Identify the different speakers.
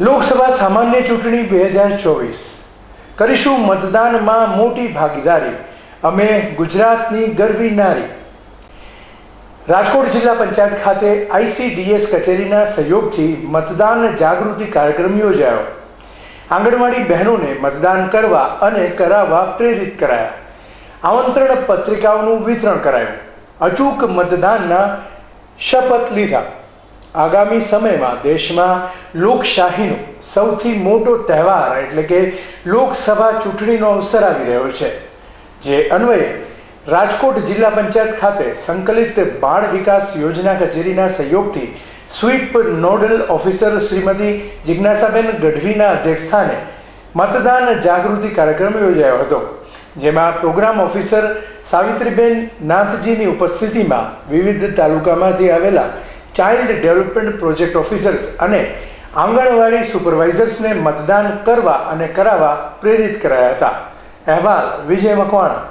Speaker 1: લોકસભા સામાન્ય ચૂંટણી બે હજાર ચોવીસ. કરીશું મતદાનમાં મોટી ભાગીદારી. અમે ગુજરાતની ગરવી નારી. રાજકોટ જિલ્લા પંચાયત ખાતે આઈસીડીએસ કચેરીના સહયોગથી મતદાન જાગૃતિ કાર્યક્રમ યોજાયો. આંગણવાડી બહેનોને મતદાન કરવા અને કરાવવા પ્રેરિત કરાયા. આમંત્રણ પત્રિકાઓનું વિતરણ કરાયું. અચૂક મતદાનના શપથ લીધા. આગામી સમયમાં દેશમાં લોકશાહીનો સૌથી મોટો તહેવાર એટલે કે લોકસભા ચૂંટણીનો અવસર આવી રહ્યો છે, જે અન્વયે રાજકોટ જિલ્લા પંચાયત ખાતે સંકલિત બાળ વિકાસ યોજના કચેરીના સહયોગથી SVEEP nodal officer Shrimati Jignasaben ગઢવીના અધ્યક્ષસ્થાને મતદાન જાગૃતિ કાર્યક્રમ યોજાયો હતો, જેમાં પ્રોગ્રામ ઓફિસર સાવિત્રીબેન નાથજીની ઉપસ્થિતિમાં વિવિધ તાલુકામાંથી આવેલા ચાઇલ્ડ ડેવલપમેન્ટ પ્રોજેક્ટ ઓફિસર્સ અને આંગણવાડી સુપરવાઇઝર્સને મતદાન કરવા અને કરાવવા પ્રેરિત કરાયા હતા. અહેવાલ વિજય મકવાણા.